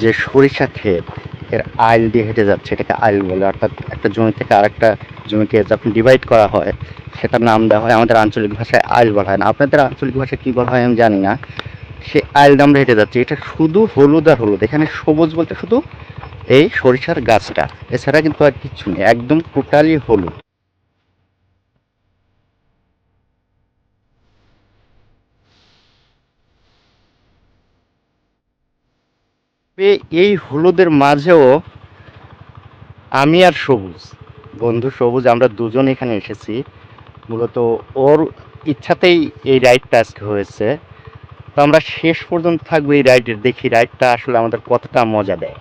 যে সরিষা ক্ষেত, এর আইল দিয়ে হেঁটে যাচ্ছে, এটাকে আইল বলে। অর্থাৎ একটা জমি থেকে আরেকটা জমিকে যখন ডিভাইড করা হয়, সেটার নাম দেওয়া হয় আমাদের আঞ্চলিক ভাষায় আইল বলা হয়। না, আপনাদের আঞ্চলিক ভাষায় কী বলা হয় আমি জানি না। সে আইল আমরা হেঁটে যাচ্ছি। এটা শুধু হলুদ আর হলুদ। এখানে সবুজ বলতে শুধু এই সরিষার গাছটা। এছাড়া কিন্তু আর কিচ্ছু নেই। একদম টোটালি হলুদ। এই হলুদের মাঝেও আমি আর সবুজ। বন্ধু সবুজ, আমরা দুজন এখানে এসেছি। মূলত ওর ইচ্ছাতেই এই রাইডটা আজকে হয়েছে। তো আমরা শেষ পর্যন্ত থাকব এই রাইডের দেখি রাইডটা আসলে আমাদের কতটা মজা দেয়।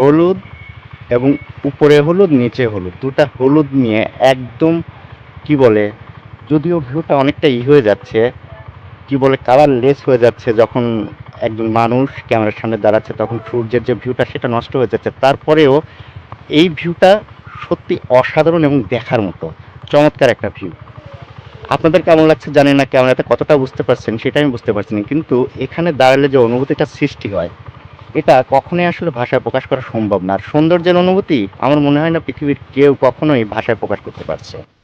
হলুদ এবং উপরে হলুদ, নিচে হলুদ। দুটা হলুদ নিয়ে একদম কি বলে, যদিও ভিউটা অনেকটা ই হয়ে যাচ্ছে, কি বলে কালার লেস হয়ে যাচ্ছে যখন একজন মানুষ ক্যামেরার সামনে দাঁড়াচ্ছে তখন সূর্যের যে ভিউটা সেটা নষ্ট হয়ে যাচ্ছে। তারপরেও এই ভিউটা সত্যি অসাধারণ এবং দেখার মতো, চমৎকার একটা ভিউ আপনাদের কেমন লাগছে জানি না, ক্যামেরাতে কতটা বুঝতে পারছেন সেটা আমি বুঝতে পারছি না। কিন্তু এখানে দাঁড়ালে যে অনুভূতিটা সৃষ্টি হয় এটা কখনোই আসলে ভাষায় প্রকাশ করা সম্ভব না। আর সৌন্দর্যের অনুভূতি, আমার মনে হয় না পৃথিবীর কেউ কখনোই ভাষায় প্রকাশ করতে পারছে।